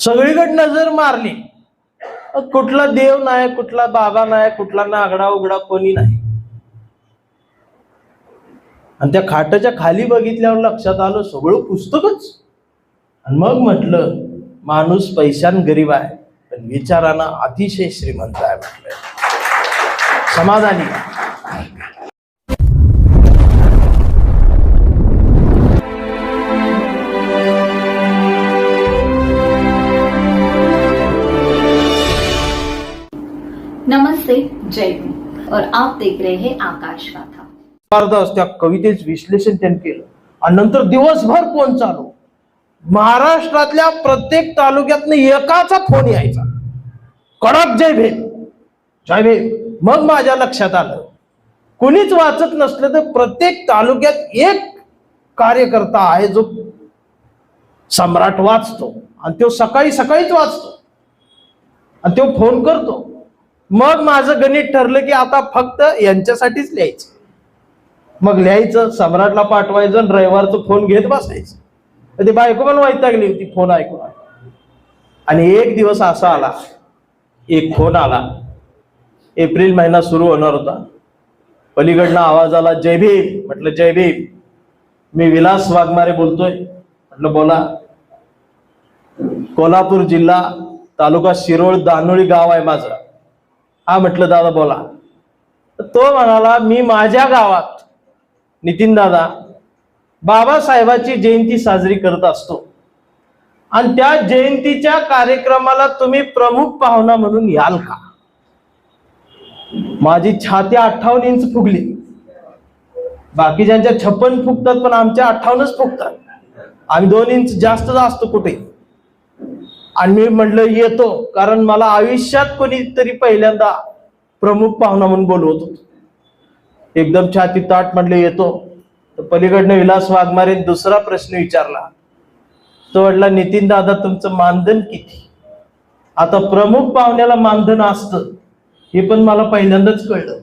सगळीकडे नजर मारली कुठला देव नाही कुठला बाबा नाही कुठला नागडा उघडा कोणी नाही. आणि त्या खाटाच्या खाली बघितल्यावर लक्षात आलं सगळं पुस्तकच. आणि मग म्हटलं माणूस पैशान गरीब आहे पण विचारानं अतिशय श्रीमंत आहे म्हटलं. समाधानी. और आप देख रहे हैं आकाश गाथा। त्या कवितेच विश्लेषण त्यांनी केलं. आणि नंतर दिवसभर फोन चालू. महाराष्ट्रातल्या प्रत्येक तालुक्यातनं एकाचा फोन यायचा. कडक जय भीम. जय भीम. मग माझ्या लक्षात आलं. कुणीच वाचत नसलं तर प्रत्येक तालुक्यात एक कार्यकर्ता आहे जो सम्राट वाचतो. आणि तो सकाळी सकाळीच वाचतो. आणि तो फोन करतो. मग माझं गणित ठरलं की आता फक्त यांच्यासाठीच लिहायचं. मग लिहायचं सम्राटला पाठवायचं आणि रविवारचं फोन घेत बसायचं. ती बायको पण वैतागली होती फोन ऐकून. आणि एक दिवस असा आला एक फोन आला. एप्रिल महिना सुरू होणार होता. पलीकडनं आवाज आला जय भीम. म्हटलं जय भीम. मी विलास वाघमारे बोलतोय. म्हटलं बोला. कोल्हापूर जिल्हा तालुका शिरोळ दानोळी गाव आहे माझं. हा म्हटलं दादा बोला. तर तो म्हणाला मी माझ्या गावात नितीन दादा बाबासाहेबाची जयंती साजरी करत असतो. आणि त्या जयंतीच्या कार्यक्रमाला तुम्ही प्रमुख पाहुणा म्हणून याल का? माझी छाती अठ्ठावन्न इंच फुगली. बाकीच्यांच्या छप्पन फुगतात पण आमच्या अठ्ठावन्नच फुगतात. आम्ही दोन इंच जास्त असतो कुठे? आणि मी म्हटलं येतो. कारण मला आयुष्यात कोणीतरी पहिल्यांदा प्रमुख पाहुणा म्हणून बोलवत होतो. एकदम छाती ताट म्हटलं येतो. तर पलीकडनं विलास वाघमारे दुसरा प्रश्न विचारला. तो म्हटला नितीन दादा तुमचं मानधन किती? आता प्रमुख पाहुण्याला मानधन असतं. हे पण मला पहिल्यांदाच कळलं.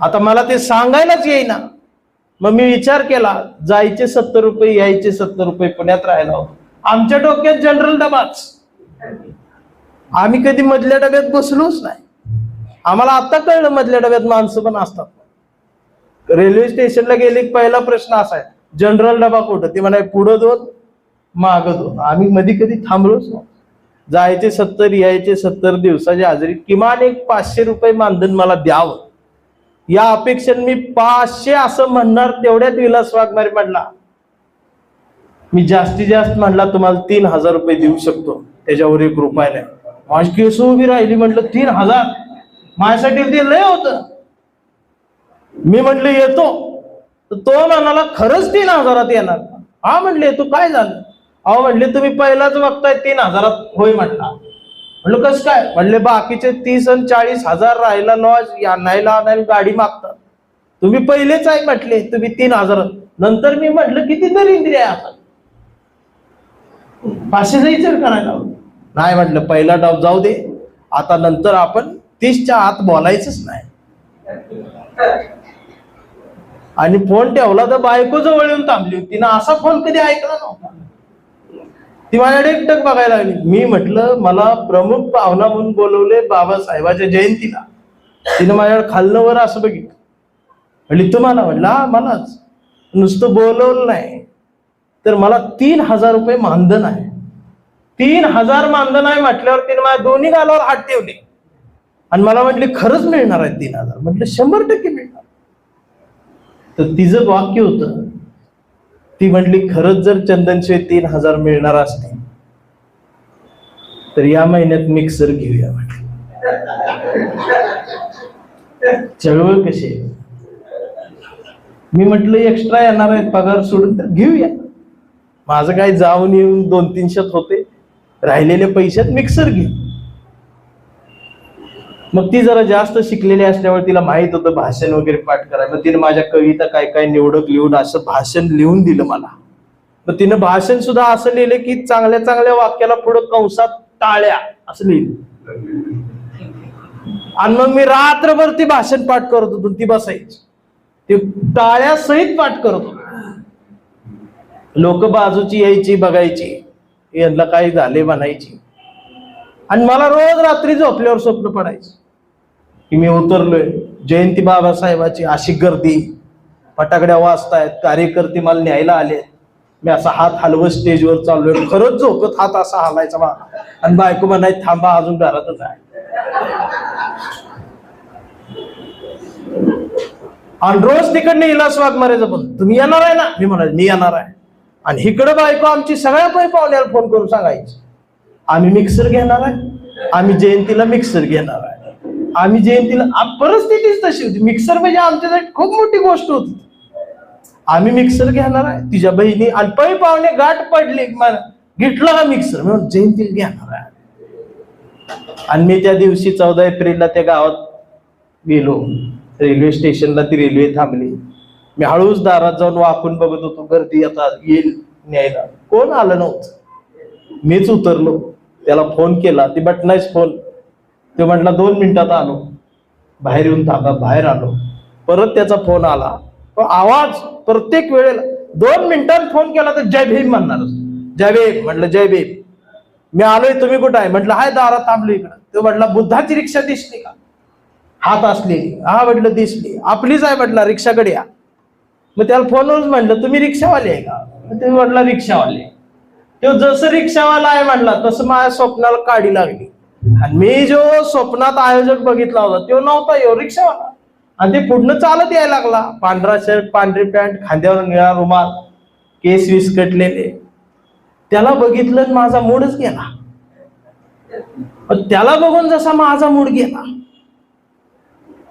आता मला ते सांगायलाच येईना. मग मी विचार केला जायचे सत्तर रुपये यायचे सत्तर रुपये पुण्यात राहायला होतो आमच्या डोक्यात जनरल डबाच आम्ही कधी मधल्या डब्यात बसलोच नाही. आम्हाला आता कळलं मधल्या डब्यात माणसं पण असतात. रेल्वे स्टेशनला गेले पहिला प्रश्न असा आहे जनरल डबा कुठं? ते म्हणाय पुढं दोन माग दोन. आम्ही मध्ये कधी थांबलोच नाही जायचे सत्तर यायचे सत्तर दिवसाची हजेरी किमान एक पाचशे रुपये मानधन मला द्यावं. या अपेक्षेने मी पाचशे असं म्हणणार तेवढ्यात विलास वाघमारे म्हटला मी जास्तीत जास्त म्हणला तुम्हाला तीन हजार रुपये देऊ शकतो. त्याच्यावर एक रुपया नाही. माझी केस उभी राहिली म्हटलं तीन हजार? माझ्यासाठी ते लय होत. मी म्हटलं येतो. तर तो म्हणाला खरंच तीन हजारात येणार. हा म्हणले तू काय झालं? अहो म्हणले तुम्ही पहिलाच बघताय तीन हजारात होय म्हटला. म्हणलं कसं काय? म्हणले बाकीचे तीस आणि चाळीस हजार राहायला लॉज आणायला आणायला गाडी मागतात. तुम्ही पहिलेच आहे म्हटले तुम्ही तीन हजार नंतर मी म्हटलं किती तरी इंद्रिय आहे भाषेचा पाचशे करायला नाही म्हटलं पहिला डाव जाऊ दे. आता नंतर आपण तीसच्या आत बोलायचंच नाही. आणि फोन ठेवला तर बायको जवळ येऊन थांबली होती. तिनं असा फोन कधी ऐकला नव्हता. ती माझ्याकडे एकटक बघायला लागली. मी म्हटलं मला प्रमुख पाहुणा म्हणून बोलवले बाबासाहेबाच्या जयंतीला. तिनं माझ्याकडे खाल्लं वर असं बघितलं. म्हणली तुम्हाला म्हटलं हा मलाच. नुसतं बोलवलं नाही. तर मला तीन हजार रुपये मानधन आहे. तीन हजार मानधन आहे म्हटल्यावर तिने माझ्या दोन्ही गालावर हात ठेवले. आणि मला म्हटले खरंच मिळणार आहे तीन हजार. म्हटलं शंभर टक्के मिळणार. तर तिचं वाक्य होतं ती म्हटली खरंच जर चंदनशिवाय तीन हजार मिळणार असते तर या महिन्यात मिक्सर घेऊया म्हटलं. चळवळ कशी आहे? मी म्हटलं एक्स्ट्रा येणार आहेत पगार सोडून तर घेऊया. माझं काय जाऊन येऊन दोन तीनशेत होते. राहिलेल्या पैशात मिक्सर घे. मग ती जरा जास्त शिकलेली असल्यामुळे तिला माहीत होतं भाषण वगैरे पाठ करायला. मग तिने माझ्या कविता काय काय निवडक लिहून असं भाषण लिहून दिलं मला. मग तिनं भाषण सुद्धा असं लिहिलं की चांगल्या चांगल्या वाक्याला पुढं कंसात टाळ्या असं लिहिलं. आणि मग मी रात्रभर ती भाषण पाठ करत होतो ती बसायची. ते टाळ्या सहित पाठ करत होतो. लोक बाजूची यायची बघायची. यांना काही झाले म्हणायची. आणि मला रोज रात्री झोपल्यावर स्वप्न पडायचं. की मी उतरलोय. जयंती बाबासाहेबाची अशी गर्दी. फटाकड्या वाजतायत कार्यकर्ते मला न्यायला आले मी असा हात हलवत स्टेजवर चाललोय. खरंच झोपत हात असा हलायचा बा. आणि बायको म्हणाय थांबा अजून घरातच आहे. आणि रोज तिकडनं इलास वाघ मारायचं पण तुम्ही येणार आहे ना? मी म्हणाल मी येणार आहे. आणि इकडं बायको आमची सगळ्या पै पाहुण्याला फोन करून सांगायची. आम्ही मिक्सर घेणार आहे. आम्ही जयंतीला मिक्सर घेणार आहे. आम्ही जयंतीला परिस्थितीच तशी होती. मिक्सर म्हणजे आमच्यासाठी खूप मोठी गोष्ट होती. आम्ही मिक्सर घेणार आहे. तिच्या बहिणी आणि पै पाहुणे गाठ पडली. घेतला हा मिक्सर म्हणून जयंतीला घेणार आहे. आणि मी त्या दिवशी चौदा एप्रिलला त्या गावात गेलो. रेल्वे स्टेशनला ती रेल्वे थांबली. मी हळूच दारात जाऊन वाकून बघत होतो गर्दी आता येईल न्यायला. कोण आलं नव्हतं? मीच उतरलो. त्याला फोन केला. ती बटनाच फोन तो म्हटला दोन मिनिटात आलो. बाहेर येऊन थांबा बाहेर आलो. परत त्याचा फोन आला. पण आवाज प्रत्येक वेळेला दोन मिनिटात फोन केला तर जय भीम म्हणणारच जय भीम म्हटलं जय भीम. मी आलोय तुम्ही कुठं आहे? म्हटलं हाय दारात थांबलो इकडं. तो म्हटला बुद्धाची रिक्षा दिसली का? हात असलेली हा म्हटलं दिसली. आपलीच आहे म्हटलं रिक्षाकडे या. मग त्याला फोनवरच म्हणलं तुम्ही रिक्षावाले आहे का? मग ते म्हटलं रिक्षावाले. तो जसं रिक्षावाला आहे म्हणला तसं माझ्या स्वप्नाला काढी लागली. आणि मी जो स्वप्नात आयोजक बघितला होता तो नव्हता यो रिक्षावाला. आणि ते पुढनं चालत यायला लागला. पांढरा शर्ट पांढरी पॅन्ट खांद्यावर निळा रुमाल केस विस्कटलेले. त्याला बघितलं माझा मूडच गेला. त्याला बघून जसा माझा मूड गेला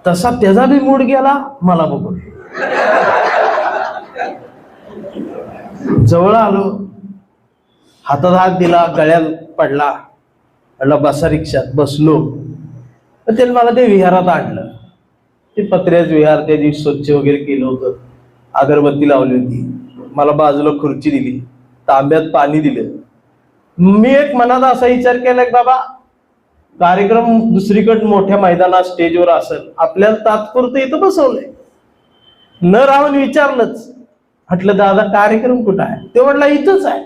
तसा त्याचा बी मूड गेला मला बघून. जवळ आलो. हातात हात दिला गळ्यात पडला. म्हटलं बसा रिक्षात बसलो. तर त्याने मला ते विहारात आणलं. ते पत्र्याच विहार त्या दिवशी स्वच्छ वगैरे केलं होतं. अगरबत्ती लावली होती. मला बाजूला खुर्ची दिली. तांब्यात पाणी दिलं. मी एक मनात असा विचार केला की बाबा कार्यक्रम दुसरीकडे मोठ्या मैदानात स्टेजवर असेल आपल्याला तात्पुरतं इथं बसवलंय. न राहून विचारलंच. म्हटलं दादा कार्यक्रम कुठं आहे? ते म्हटलं इथंच आहे.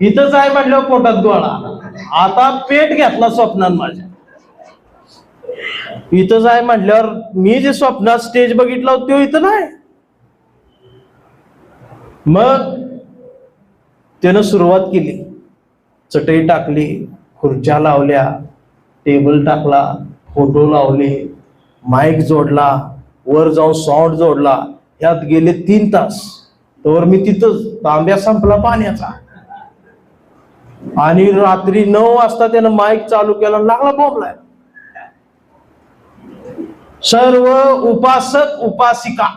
इथंच आहे म्हटल्यावर पोटात गोळा आता पेट घेतला स्वप्नात माझ्या. इथंच आहे म्हटल्यावर मी जे स्वप्नात स्टेज बघितला तो इथं नाही. मग त्यानं सुरुवात केली. चटई टाकली खुर्च्या लावल्या टेबल टाकला फोटो लावले माईक जोडला वर जाऊन साऊंड जोडला. यात गेले तीन तास. तर मी तिथंच तांब्या संपला पाण्याचा. आणि रात्री नऊ वाजता त्यानं माईक चालू केला लागला बोंबलाय सर्व उपासक उपासिका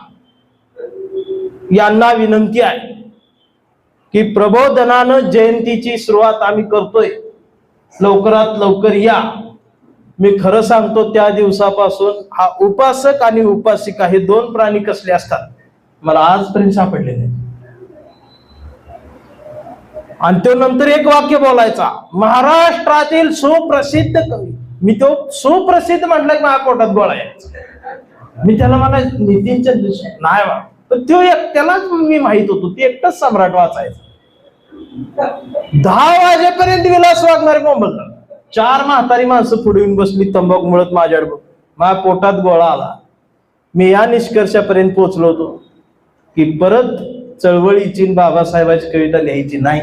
यांना विनंती आहे की प्रबोधनानं जयंतीची सुरुवात आम्ही करतोय. लवकरात लवकर या. मी खरं सांगतो त्या दिवसापासून हा उपासक आणि उपासिका हे दोन प्राणी कसले असतात? मला आजपर्यंत सापडले नाही आणि तो नंतर एक वाक्य बोलायचा महाराष्ट्रातील सुप्रसिद्ध कवी. मी तो सुप्रसिद्ध म्हटलं की माझ्या पोटात गोळा यायचा. मी त्याला मला नितीनच्या दिवशी. नाही बा तो एक त्यालाच मी माहीत होतो ते एकटाच सम्राट वाचायचा. दहा वाजेपर्यंत विलास वागणारे कोंबल चार म्हातारी माणसं पुढे येऊन बसली तंबाखू मुळत माझ्याकडे. माझ्या पोटात गोळा आला. मी या निष्कर्षापर्यंत पोहोचलो होतो की परत चळवळीची बाबासाहेबाची कविता लिहायची नाही.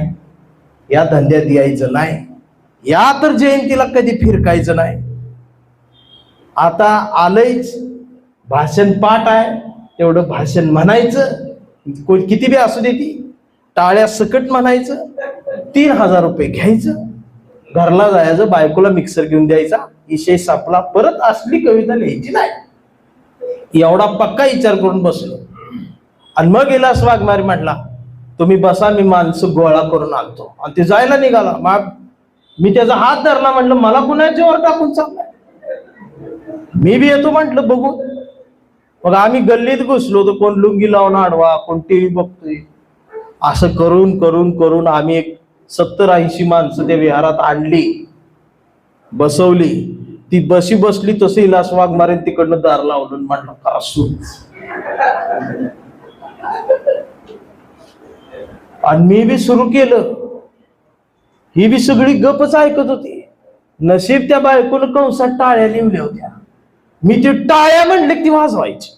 या धंद्यात यायचं नाही. या तर जयंतीला कधी फिरकायचं नाही. आता आलंयच भाषण पाठ आहे तेवढं भाषण म्हणायचं. कोण किती बी असू दे ती टाळ्या सकट म्हणायचं. तीन हजार रुपये घ्यायचं. घरला जायचं बायकोला मिक्सर घेऊन द्यायचा. विषय सापला परत असली कविता लिहायची नाही. एवढा पक्का विचार करून बसलो. आणि मग गेला वाघमारी म्हटला तुम्ही बसा मी माणसं गोळा करून आणतो. आणि ते जायला निघाला. मग मी त्याचा हात धरला म्हटलं मला कुणाच्यावर टाकून चाललाय. मी बी येतो म्हटलं बघू मग आम्ही गल्लीत घुसलो तर कोण लुंगी लावून आडवा कोण टीव्ही बघतोय. असं करून करून करून आम्ही एक सत्तर ऐंशी माणसं त्या विहारात आणली बसवली. ती बशी बसली तशी इलास वाघ मारेन तिकडनं दार लावलं म्हणलं का सुरू आणि मी बी सुरू केलं. ही बी सगळी गपच ऐकत होती. नशीब त्या बायकोनं कंसात टाळ्या लिवल्या होत्या मी ती टाळ्या म्हणले ती वाजवायची.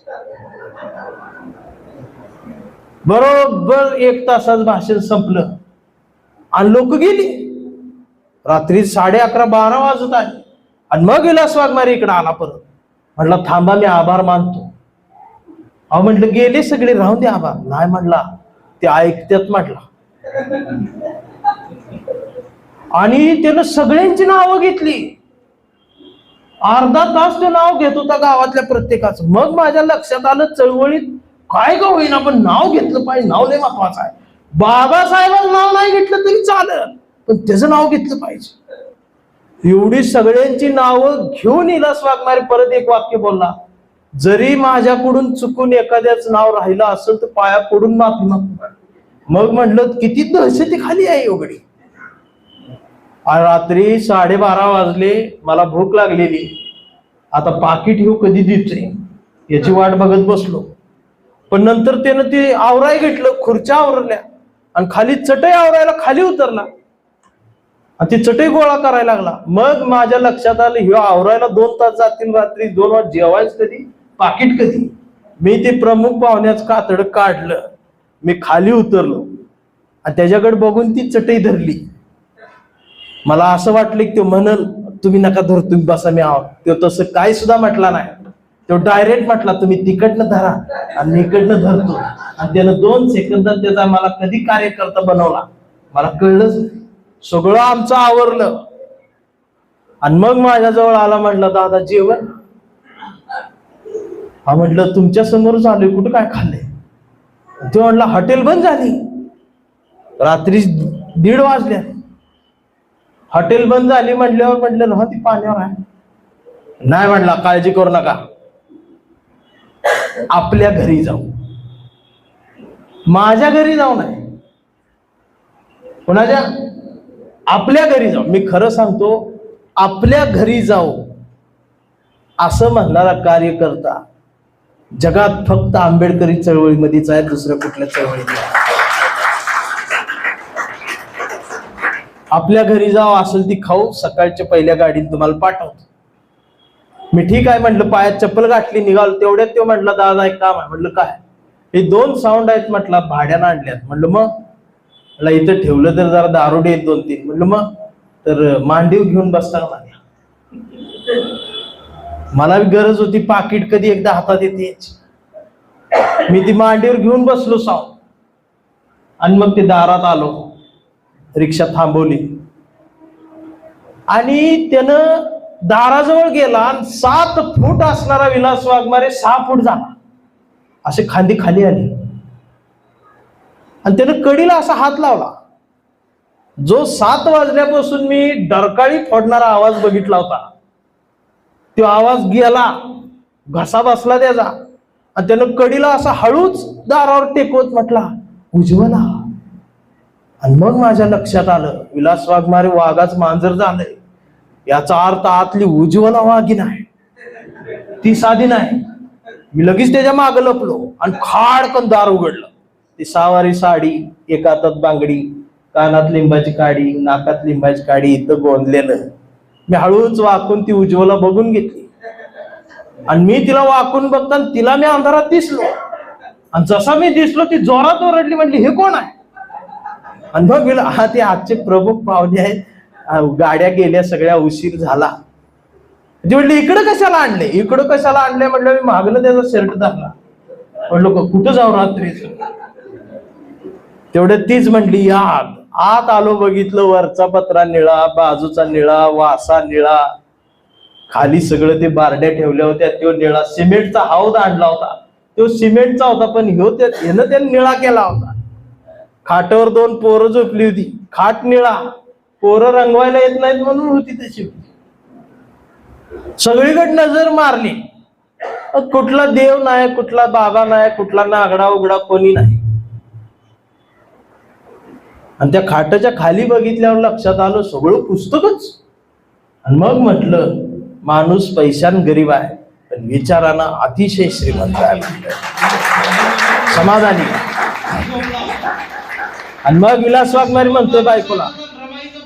बरोबर एक तासाच भाषण संपलं. आणि लोक गेली. रात्री साडे अकरा बारा वाजत आले. आणि मग विलास वाघमारे इकडे आला परत. म्हटलं थांबा मी आभार मानतो. अहो म्हटलं गेले सगळे राहून दे आभार. नाही म्हटला ते ऐकत्यात म्हटला. आणि त्यानं सगळ्यांची नावं घेतली. अर्धा तास तो नाव घेत होता गावातल्या प्रत्येकाचं. मग माझ्या लक्षात आलं चळवळीत काय का होईना पण नाव घेतलं पाहिजे. नाव लय महत्वाचं आहे. बाबासाहेबांचं नाव नाही घेतलं तरी चालत पण त्याचं नाव घेतलं पाहिजे. एवढी सगळ्यांची नावं घेऊन इलास वागणारे परत एक वाक्य बोलला. जरी माझ्याकडून चुकून एखाद्याच नाव राहिलं असेल तर पाया पडून माफी मागतो मग म्हटलं किती दहशती खाली आहे एवढी. रात्री साडेबारा वाजले मला भूक लागलेली. आता पाकिट हे कधी देतोय? याची वाट बघत बसलो. पण नंतर त्यानं ते आवराय घेतलं खुर्च्या आवरल्या. आणि खाली चटई आवरायला खाली उतरला. आणि ती चटई गोळा करायला लागला. मग माझ्या लक्षात आलं ह्यो आवरायला दोन तास जातील रात्री. दोन वाज जेवायच कधी? पाकिट कधी? मी ते प्रमुख पाहुण्याचं कातड काढलं. मी खाली उतरलो. आणि त्याच्याकडे बघून ती चटई धरली. मला असं वाटलं की तो म्हणल तुम्ही नका धर तुम्ही बसा मी आहोत तो तसं काय सुद्धा म्हटला नाही. तो डायरेक्ट म्हटला तुम्ही तिकडनं धरा आणि मी इकडनं धरतो. आणि त्यानं दोन सेकंदात त्याचा मला कधी कार्यकर्ता बनवला? मला कळलंच सगळं आमचं आवरलं. आणि मग माझ्याजवळ आला म्हटलं दादा जेवण हा म्हटलं तुमच्या समोरच आलोय कुठं काय खाल्लंय? ते म्हटलं हॉटेल बंद झाली. रात्री दीड वाजल्या. हॉटेल बंद झाली म्हटल्यावर म्हटलं ना ती पाण्यावर आहे. नाही म्हटला काळजी करू नका. आपल्या घरी जाऊ. माझ्या घरी जाऊ नाही. कोणाच्या? आपल्या घरी जाऊ. मी खरं सांगतो आपल्या घरी जाऊ. असं म्हणणारा कार्यकर्ता जगात फक्त आंबेडकरी चळवळीमध्येच आहे दुसऱ्या कुठल्या चळवळीमध्ये आपल्या घरी जाऊ असेल ती खाऊ सकाळच्या पहिल्या गाडीत तुम्हाला पाठवतो. मी ठीक आहे म्हटलं पायात चप्पल गाठली निघालो तेवढ्यात तो म्हटलं दादा एक काम आहे. म्हटलं काय? हे दोन साऊंड आहेत म्हटलं भाड्यानं आणल्यात. म्हटलं मग? म्हटलं इथं ठेवलं तर जरा दारुडे आहेत दोन तीन म्हटलं मग? तर मांडीव घेऊन बसताना माझ्या मला गरज होती पाकिट कधी एकदा हातात येते मी ती मांडीवर घेऊन बसलो साव. आणि मग ते दारात आलो. रिक्षा थांबवली. आणि त्यानं दाराजवळ गेला आणि सात फूट असणारा विलास वाघमारे सहा फूट झाला. असे खांदी खाली आली. आणि त्यानं कडीला असा हात लावला. जो सात वाजल्यापासून मी डरकाळी फोडणारा आवाज बघितला होता. तो आवाज गेला. घसा बसला त्याचा. आणि त्यानं कडीला असा हळूच दारावर टेकवत म्हटला उज्ज्वला आणि मग माझ्या लक्षात आलं विलास वाघमारे वाघाच मांजर झालंय. याचा अर्थ आतली उज्ज्वला वाघी नाही. ती साधी नाही. मी लगेच त्याच्या माग लपलो आणि खाडकन दार उघडलं. ती सावारी साडी एका हातात बांगडी कानात लिंबाची काडी नाकात लिंबाची काडी इथं गोंदलेलं. मी हळूच वाकून ती उज्ज्वला बघून घेतली. आणि मी तिला वाकून बघताना तिला मी अंधारात दिसलो. आणि जसा मी दिसलो ती जोरात ओरडली म्हणली हे कोण आहे? आणि मग गेलं हा ते आजचे प्रमुख पाहुणे आहेत गाड्या गेल्या सगळ्या उशीर झाला. ती म्हटली इकडं कशाला आणले इकडं कशाला आणले म्हटलं मी मागलं त्याचा शर्ट धरला. म्हटलं कुठं जाऊ रात्रीच? तेवढं तीच म्हटली या आत आलो बघितलं वरचा पत्रा निळा बाजूचा निळा वासा निळा. खाली सगळं ते बारड्या ठेवल्या होत्या तो निळा सिमेंटचा हौद आणला होता. तो सिमेंटचा होता पण ह्यो त्यानं त्याने निळा केला होता. खाटावर दोन पोरं झोपली होती. खाट निळा. पोरं रंगवायला येत नाहीत म्हणून होती तशी सगळीकडे नजर मारली. कुठला देव नाही कुठला बाबा नाही कुठला नागडा उघडा कोणी नाही. आणि त्या खाटाच्या खाली बघितल्यावर लक्षात आलं सगळं पुस्तकच. आणि मग म्हटलं माणूस पैशान गरीब आहे पण विचारानं अतिशय श्रीमंत आहे समाधानी. आणि मग विलास वाघमारी म्हणतोय बायकोला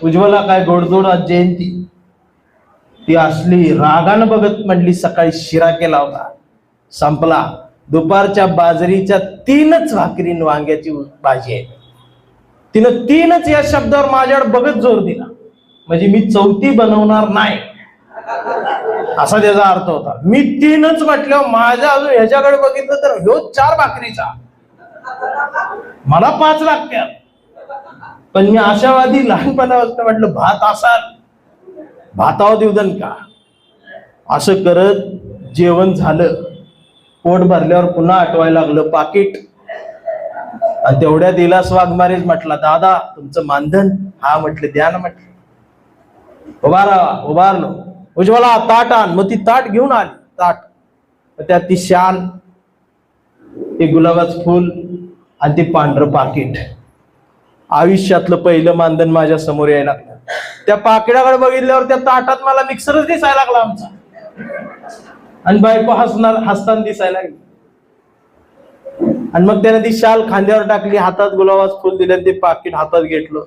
उज्ज्वला काय गोडधोड आज जयंती. ती असली रागानं बघत म्हणली सकाळी शिरा केला होता. संपला. दुपारच्या बाजरीच्या तीनच भाकरी वांग्याची भाजी आहे. तिनं तीनच या शब्दावर माझ्यावर बघत जोर दिला. म्हणजे मी चौथी बनवणार नाही. असा त्याचा अर्थ होता. मी तीनच म्हटल्यावर माझ्या अजून ह्याच्याकडे बघितलं तर ह्यो चार भाकरीचा. मला पाच लागत्यात. पण मी आशावादी लहानपणापासून म्हटलं भात असाल. भातावर देऊदन का? असं करत जेवण झालं. पोट भरल्यावर पुन्हा आठवायला लागलं पाकिट. तेवढ्या दिलास वाघमारीच म्हटला दादा तुमचं मानधन हा म्हटलं द्या ना म्हटलं. उभा उभारलो उज्ज्वला ताट आण. मग ती ताट घेऊन आली. ताट. त्यात ती शान ते गुलाबाच फुल आणि ते पांढरं पाकिट. आयुष्यातलं पहिलं मानधन माझ्यासमोर यायला लागलं. त्या पाकिटाकडे बघितल्यावर त्या ताटात मला मिक्सरच दिसायला लागला आमचा. आणि बायको हसणार हसताना दिसायला लागली. आणि मग त्याने ती शाल खांद्यावर टाकली हातात गुलाबाच फुल दिलं ते पाकिट हातात घेतलं.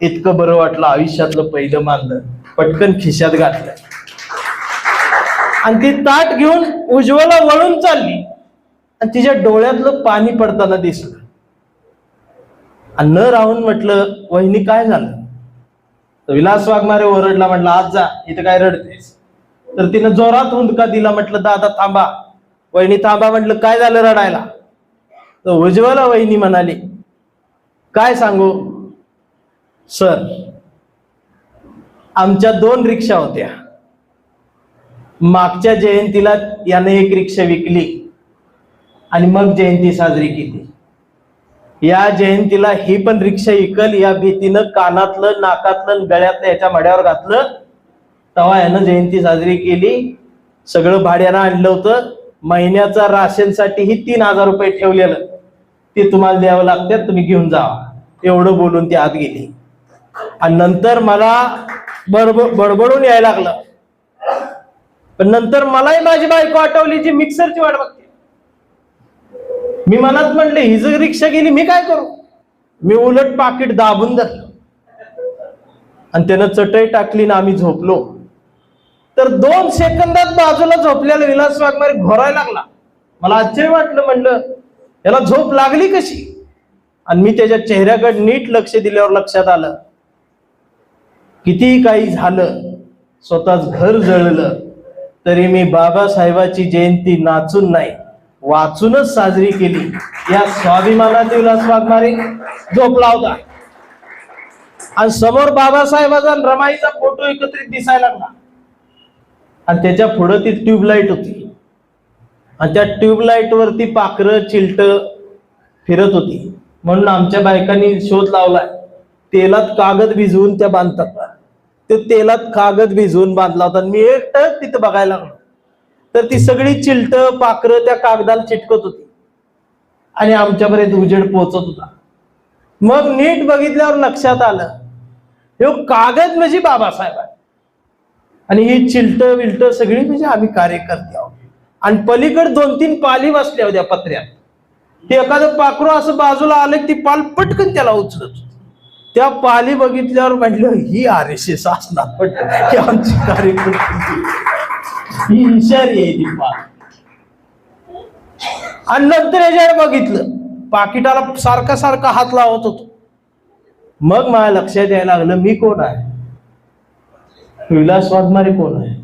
इतकं बरं वाटलं आयुष्यातलं पहिलं मानलं. पटकन खिशात घातलं. आणि ती ताट घेऊन उज्ज्वला वळून चालली. आणि तिच्या डोळ्यातलं पाणी पडताना दिसलं. आणि न राहून म्हटलं वहिनी काय झालं? तर विलास वाघमारे ओरडला म्हटलं आज जा इथं काय रडतेस? तर तिनं जोरात हुंदका दिला म्हटलं दादा थांबा. वहिनी थांबा म्हटलं काय झालं रडायला? तर उज्ज्वला वहिनी म्हणाली काय सांगू? सर आमच्या दोन रिक्षा होत्या. मागच्या जयंतीला याने एक रिक्षा विकली आणि मग जयंती साजरी केली. या जयंतीला ही पण रिक्षा विकल या भीतीनं कानातलं नाकातलं गळ्यातलं याच्या मड्यावर घातलं. तेव्हा यानं जयंती साजरी केली. सगळं भाड्यानं आणलं होतं. महिन्याचा राशनसाठीही तीन हजार रुपये ठेवलेलं. ते तुम्हाला द्यावं लागतात तुम्ही घेऊन जावा एवढं बोलून ती आत गेली. आणि नंतर मला बडब बडबडून यायला लागलं. पण नंतर मलाही माझी बायको आठवली जी मिक्सरची वाट बघते. मी मनात म्हणले ही जर रिक्षा गेली मी काय करू? मी उलट पाकिट दाबून धरलं. आणि त्यानं चटई टाकली ना आम्ही झोपलो. तर दोन सेकंदात बाजूला झोपलेला विलास वाघमारे घोरायला लागला. मला आश्चर्य वाटलं म्हणलं याला झोप लागली कशी? आणि मी त्याच्या चेहऱ्याकडे नीट लक्ष दिल्यावर लक्षात आलं. कितीही काही झालं स्वतःच घर जळलं तरी मी बाबासाहेबाची जयंती नाचून नाही वाचूनच साजरी केली. या स्वाभिमानाचे विलास वागणारे झोपला होता आणि समोर बाबासाहेबाचा रमाईचा फोटो एकत्रित दिसायला लागला. आणि त्याच्या पुढं ती ट्यूबलाईट होती. आणि त्या ट्यूबलाईट वरती पाखरं चिलट फिरत होती. म्हणून आमच्या बायकांनी शोध लावलाय तेलात कागद भिजवून त्या बांधतात. ते तेलात कागद भिजवून बांधला होता मी एकटं तिथं बघायला लागलो. तर ती सगळी चिलट पाखरं त्या कागदाला चिटकत होती. आणि आमच्यापर्यंत उजेड पोहोचत होता. मग नीट बघितल्यावर लक्षात आलं हे कागद म्हणजे बाबासाहेब आणि ही चिलट विलट सगळी म्हणजे आम्ही कार्यकर्ते आहोत. आणि पलीकडे दोन तीन पाली बसल्या होत्या पत्र्यात ते एखादं पाखरू असं बाजूला आलं की ती पाल पटकन त्याला उचलत त्या पाली बघितल्यावर म्हटलं ही आर एस एस असणार वाटतं. आमची कार्यक्रम ही हुशारी आहे ती पाल. आणि नंतर याच्याकडे बघितलं पाकिटाला सारखा सारखा हात लावत होतो. मग माझ्या लक्षात यायला लागलं मी कोण आहे? विलास वाघमारे कोण आहे?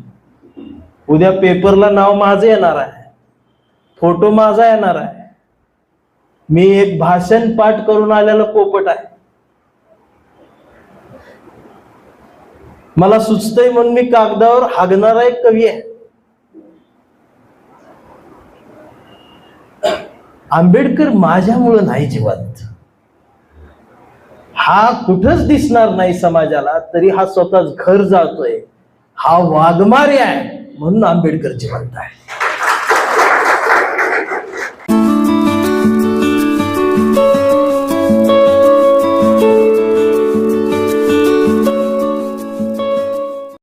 उद्या पेपरला नाव माझं येणार आहे. फोटो माझा येणार आहे. मी एक भाषण पाठ करून आलेला पोपट आहे. मला सुचतंय म्हणून मी कागदावर हागणारा एक कवी आहे. आंबेडकर माझ्यामुळं नाही जिवंत. हा कुठंच दिसणार नाही समाजाला तरी हा स्वतःच घर जातोय. हा वाघमारे आहे. म्हणून आंबेडकरची जिवंत आहे